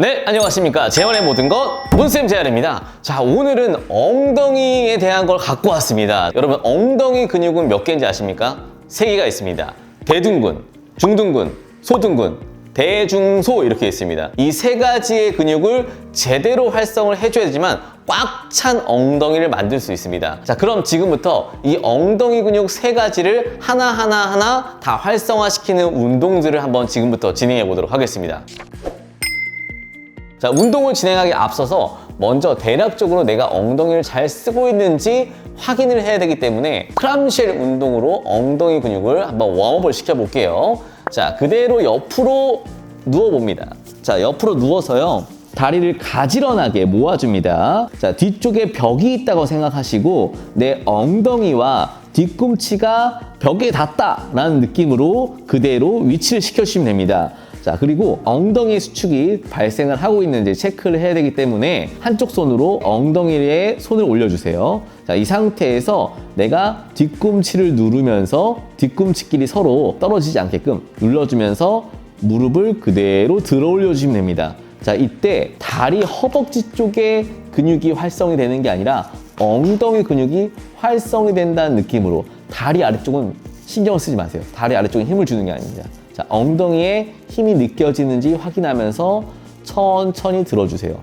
네, 안녕하십니까. 재원의 모든 것, 문쌤 재활입니다. 자, 오늘은 엉덩이에 대한 걸 갖고 왔습니다. 여러분, 엉덩이 근육은 몇 개인지 아십니까? 세 개가 있습니다. 대둔근, 중둔근, 소둔근, 대중소 이렇게 있습니다. 이 세 가지의 근육을 제대로 활성을 해줘야 되지만 꽉 찬 엉덩이를 만들 수 있습니다. 자, 그럼 지금부터 이 엉덩이 근육 세 가지를 하나하나 하나 다 활성화시키는 운동들을 한번 지금부터 진행해 보도록 하겠습니다. 자, 운동을 진행하기 앞서서 먼저 대략적으로 내가 엉덩이를 잘 쓰고 있는지 확인을 해야 되기 때문에 크람쉘 운동으로 엉덩이 근육을 한번 웜업을 시켜볼게요. 자, 그대로 옆으로 누워봅니다. 자, 옆으로 누워서요. 다리를 가지런하게 모아줍니다. 자, 뒤쪽에 벽이 있다고 생각하시고 내 엉덩이와 뒤꿈치가 벽에 닿다라는 느낌으로 그대로 위치를 시켜주시면 됩니다. 자, 그리고 엉덩이 수축이 발생을 하고 있는지 체크를 해야 되기 때문에 한쪽 손으로 엉덩이에 손을 올려주세요. 자, 이 상태에서 내가 뒤꿈치를 누르면서 뒤꿈치끼리 서로 떨어지지 않게끔 눌러주면서 무릎을 그대로 들어 올려주시면 됩니다. 자, 이때 다리 허벅지 쪽에 근육이 활성이 되는 게 아니라 엉덩이 근육이 활성이 된다는 느낌으로 다리 아래쪽은 신경을 쓰지 마세요. 다리 아래쪽에 힘을 주는 게 아닙니다. 자, 엉덩이에 힘이 느껴지는지 확인하면서 천천히 들어주세요.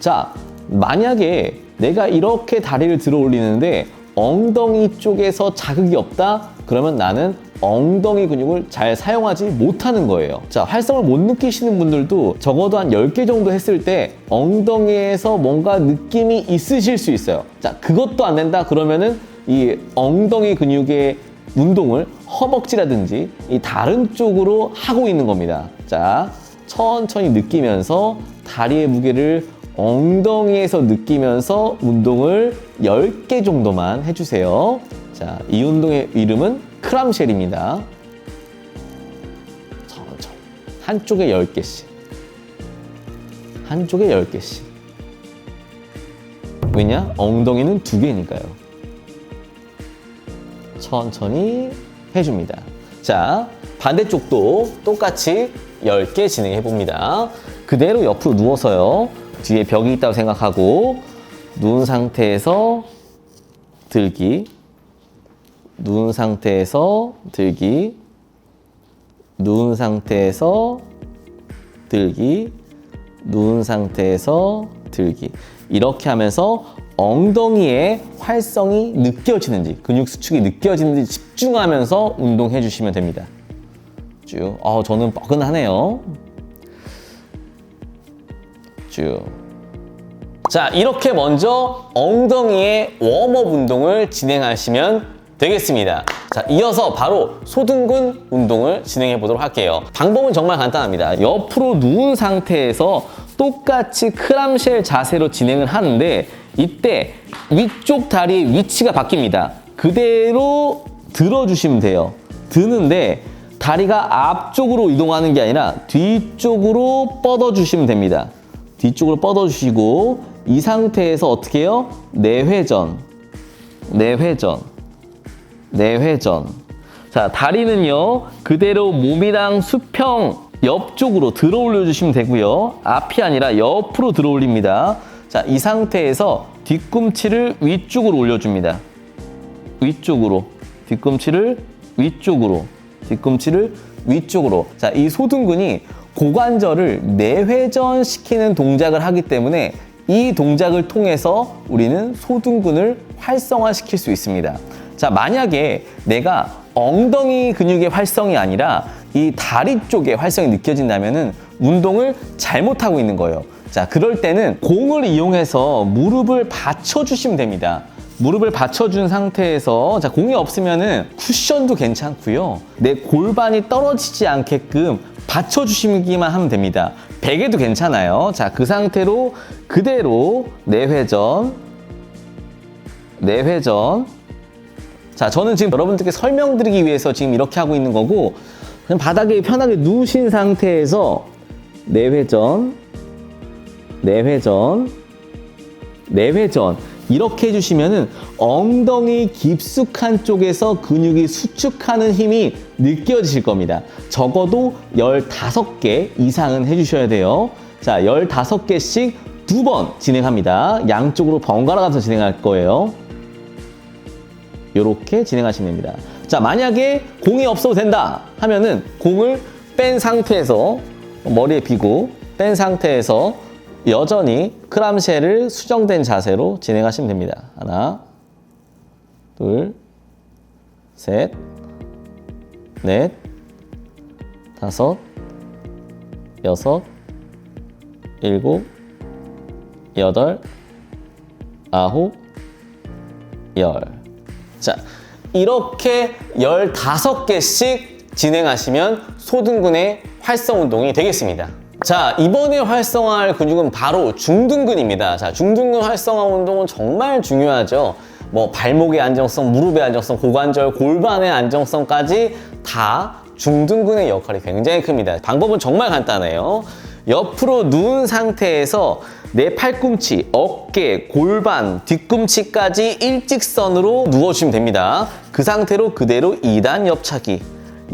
자, 만약에 내가 이렇게 다리를 들어 올리는데 엉덩이 쪽에서 자극이 없다? 그러면 나는 엉덩이 근육을 잘 사용하지 못하는 거예요. 자, 활성을 못 느끼시는 분들도 적어도 한 10개 정도 했을 때 엉덩이에서 뭔가 느낌이 있으실 수 있어요. 자, 그것도 안 된다? 그러면은 이 엉덩이 근육의 운동을 허벅지라든지 이 다른 쪽으로 하고 있는 겁니다. 자, 천천히 느끼면서 다리의 무게를 엉덩이에서 느끼면서 운동을 10개 정도만 해주세요. 자, 이 운동의 이름은 크람쉘입니다. 천천히. 한쪽에 10개씩. 한쪽에 10개씩. 왜냐? 엉덩이는 두 개니까요. 천천히 해줍니다. 자, 반대쪽도 똑같이 10개 진행해 봅니다. 그대로 옆으로 누워서요. 뒤에 벽이 있다고 생각하고 누운 상태에서 들기 누운 상태에서 들기 누운 상태에서 들기 누운 상태에서 들기 이렇게 하면서 엉덩이의 활성이 느껴지는지 근육 수축이 느껴지는지 집중하면서 운동해 주시면 됩니다 쭉 어, 저는 뻐근하네요 쭉 자, 이렇게 먼저 엉덩이의 웜업 운동을 진행하시면 되겠습니다. 자, 이어서 바로 소등근 운동을 진행해 보도록 할게요. 방법은 정말 간단합니다. 옆으로 누운 상태에서 똑같이 크람쉘 자세로 진행을 하는데 이때 위쪽 다리 위치가 바뀝니다. 그대로 들어주시면 돼요. 드는데 다리가 앞쪽으로 이동하는 게 아니라 뒤쪽으로 뻗어주시면 됩니다. 뒤쪽으로 뻗어주시고 이 상태에서 어떻게 해요? 내회전, 내회전, 내회전. 자, 다리는요, 그대로 몸이랑 수평 옆쪽으로 들어 올려주시면 되고요. 앞이 아니라 옆으로 들어 올립니다. 자, 이 상태에서 뒤꿈치를 위쪽으로 올려줍니다. 위쪽으로. 뒤꿈치를 위쪽으로. 뒤꿈치를 위쪽으로. 자, 이 소등근이 고관절을 내회전 시키는 동작을 하기 때문에 이 동작을 통해서 우리는 소등근을 활성화시킬 수 있습니다. 자, 만약에 내가 엉덩이 근육의 활성이 아니라 이 다리 쪽에 활성이 느껴진다면은 운동을 잘못하고 있는 거예요. 자, 그럴 때는 공을 이용해서 무릎을 받쳐주시면 됩니다. 무릎을 받쳐준 상태에서 자 공이 없으면은 쿠션도 괜찮고요. 내 골반이 떨어지지 않게끔 받쳐주시기만 하면 됩니다. 베개도 괜찮아요. 자, 그 상태로 그대로 내회전, 내회전. 자, 저는 지금 여러분들께 설명드리기 위해서 지금 이렇게 하고 있는 거고, 그냥 바닥에 편하게 누우신 상태에서 내회전, 내회전, 내회전. 이렇게 해주시면은 엉덩이 깊숙한 쪽에서 근육이 수축하는 힘이 느껴지실 겁니다. 적어도 15개 이상은 해주셔야 돼요. 자, 15개씩 두 번 진행합니다. 양쪽으로 번갈아 가면서 진행할 거예요. 이렇게 진행하시면 됩니다. 자, 만약에 공이 없어도 된다 하면은 공을 뺀 상태에서 머리에 비고 뺀 상태에서 여전히 크람쉘을 수정된 자세로 진행하시면 됩니다. 하나, 둘, 셋, 넷, 다섯, 여섯, 일곱, 여덟, 아홉, 열. 자, 이렇게 15개씩 진행하시면 소등근의 활성 운동이 되겠습니다. 자, 이번에 활성화할 근육은 바로 중등근입니다. 자, 중등근 활성화 운동은 정말 중요하죠. 뭐 발목의 안정성, 무릎의 안정성, 고관절, 골반의 안정성까지 다 중등근의 역할이 굉장히 큽니다. 방법은 정말 간단해요. 옆으로 누운 상태에서 내 팔꿈치, 어깨, 골반, 뒤꿈치까지 일직선으로 누워주시면 됩니다. 그 상태로 그대로 2단 옆차기.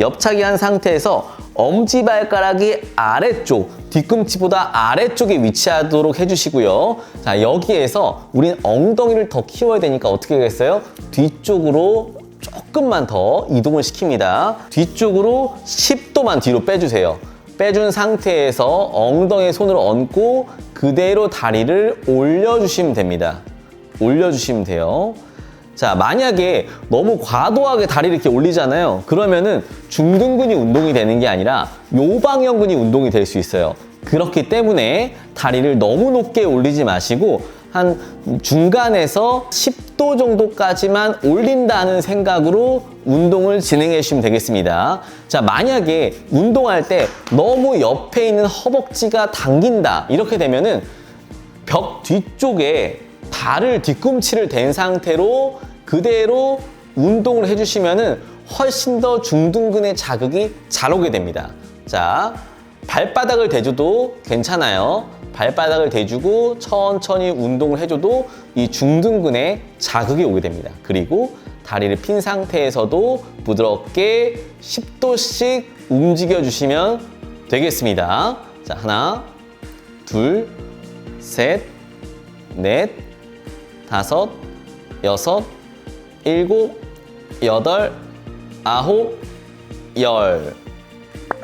옆차기 한 상태에서 엄지발가락이 아래쪽, 뒤꿈치보다 아래쪽에 위치하도록 해주시고요. 자, 여기에서 우린 엉덩이를 더 키워야 되니까 어떻게 하겠어요? 뒤쪽으로 조금만 더 이동을 시킵니다. 뒤쪽으로 10도만 뒤로 빼주세요. 빼준 상태에서 엉덩이에 손을 얹고 그대로 다리를 올려주시면 됩니다. 올려주시면 돼요. 자, 만약에 너무 과도하게 다리를 이렇게 올리잖아요. 그러면은 중등근이 운동이 되는 게 아니라 요방형근이 운동이 될 수 있어요. 그렇기 때문에 다리를 너무 높게 올리지 마시고 한 중간에서 10도 정도까지만 올린다는 생각으로 운동을 진행해 주시면 되겠습니다. 자, 만약에 운동할 때 너무 옆에 있는 허벅지가 당긴다. 이렇게 되면은 벽 뒤쪽에 발을 뒤꿈치를 댄 상태로 그대로 운동을 해주시면은 훨씬 더 중둔근의 자극이 잘 오게 됩니다. 자, 발바닥을 대줘도 괜찮아요. 발바닥을 대주고 천천히 운동을 해줘도 이 중둔근에 자극이 오게 됩니다. 그리고 다리를 핀 상태에서도 부드럽게 10도씩 움직여 주시면 되겠습니다. 자, 하나, 둘, 셋, 넷, 다섯, 여섯, 일곱, 여덟, 아홉, 열.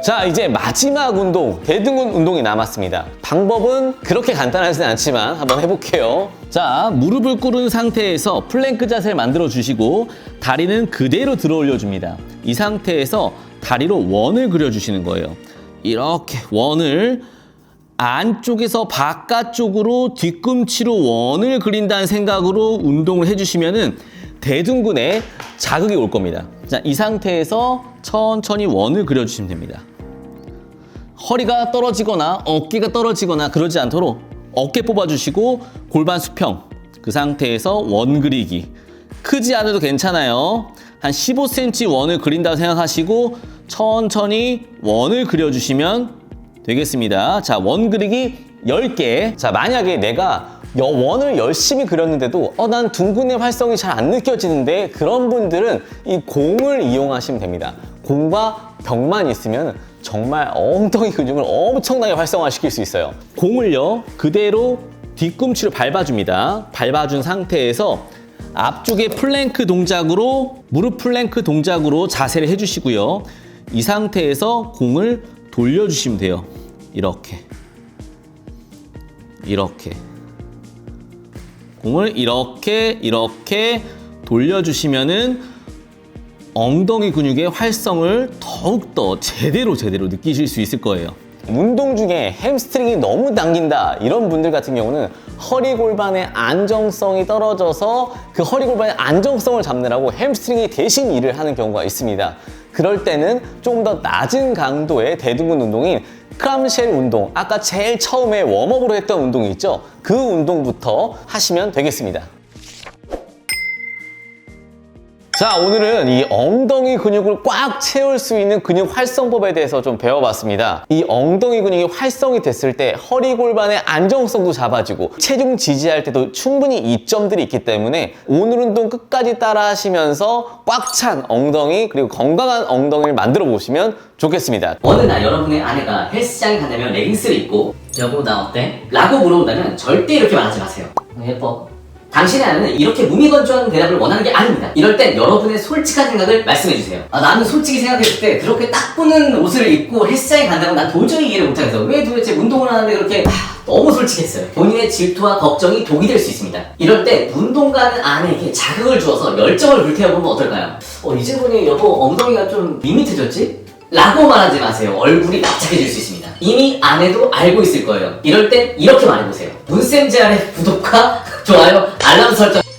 자, 이제 마지막 운동, 대등근 운동이 남았습니다. 방법은 그렇게 간단하지는 않지만 한번 해볼게요. 자, 무릎을 꿇은 상태에서 플랭크 자세를 만들어 주시고 다리는 그대로 들어 올려 줍니다. 이 상태에서 다리로 원을 그려 주시는 거예요. 이렇게 원을 안쪽에서 바깥쪽으로 뒤꿈치로 원을 그린다는 생각으로 운동을 해주시면은 대둔근에 자극이 올 겁니다. 자, 이 상태에서 천천히 원을 그려주시면 됩니다. 허리가 떨어지거나 어깨가 떨어지거나 그러지 않도록 어깨 뽑아주시고 골반 수평 그 상태에서 원 그리기 크지 않아도 괜찮아요. 한 15cm 원을 그린다고 생각하시고 천천히 원을 그려주시면 되겠습니다. 자, 원 그리기 10개. 자, 만약에 내가 여- 원을 열심히 그렸는데도 어, 난 둥근의 활성이 잘 안 느껴지는데 그런 분들은 이 공을 이용하시면 됩니다. 공과 벽만 있으면 정말 엉덩이 근육을 엄청나게 활성화시킬 수 있어요. 공을요, 그대로 뒤꿈치로 밟아줍니다. 밟아준 상태에서 앞쪽에 플랭크 동작으로 무릎 플랭크 동작으로 자세를 해주시고요. 이 상태에서 공을 돌려주시면 돼요. 이렇게. 이렇게. 공을 이렇게, 이렇게 돌려주시면은 엉덩이 근육의 활성을 더욱더 제대로 제대로 느끼실 수 있을 거예요. 운동 중에 햄스트링이 너무 당긴다 이런 분들 같은 경우는 허리 골반의 안정성이 떨어져서 그 허리 골반의 안정성을 잡느라고 햄스트링이 대신 일을 하는 경우가 있습니다. 그럴 때는 좀 더 낮은 강도의 대둔근 운동인 크람쉘 운동, 아까 제일 처음에 웜업으로 했던 운동이 있죠? 그 운동부터 하시면 되겠습니다. 자, 오늘은 이 엉덩이 근육을 꽉 채울 수 있는 근육 활성법에 대해서 좀 배워봤습니다. 이 엉덩이 근육이 활성이 됐을 때 허리 골반의 안정성도 잡아지고 체중 지지할 때도 충분히 이점들이 있기 때문에 오늘 운동 끝까지 따라 하시면서 꽉 찬 엉덩이 그리고 건강한 엉덩이를 만들어 보시면 좋겠습니다. 어느 날 여러분의 아내가 헬스장에 간다면 레깅스를 입고 여보 나 어때? 라고 물어본다면 절대 이렇게 말하지 마세요 어, 예뻐 당신의 아내는 이렇게 무미건조한 대답을 원하는 게 아닙니다 이럴 땐 여러분의 솔직한 생각을 말씀해주세요 아, 나는 솔직히 생각했을 때 그렇게 딱 보는 옷을 입고 헬스장에 간다고 난 도저히 이해를 못하겠어 왜 도대체 운동을 하는데 그렇게 하, 너무 솔직했어요 본인의 질투와 걱정이 독이 될 수 있습니다 이럴 때 운동 가는 아내에게 자극을 주어서 열정을 불태워보면 어떨까요? 어 이제 보니 여보 엉덩이가 좀 밋밋해졌지? 라고 말하지 마세요. 얼굴이 납작해질 수 있습니다. 이미 아내도 알고 있을 거예요. 이럴 땐 이렇게 말해보세요. 문쌤 제안의 구독과 좋아요, 알람 설정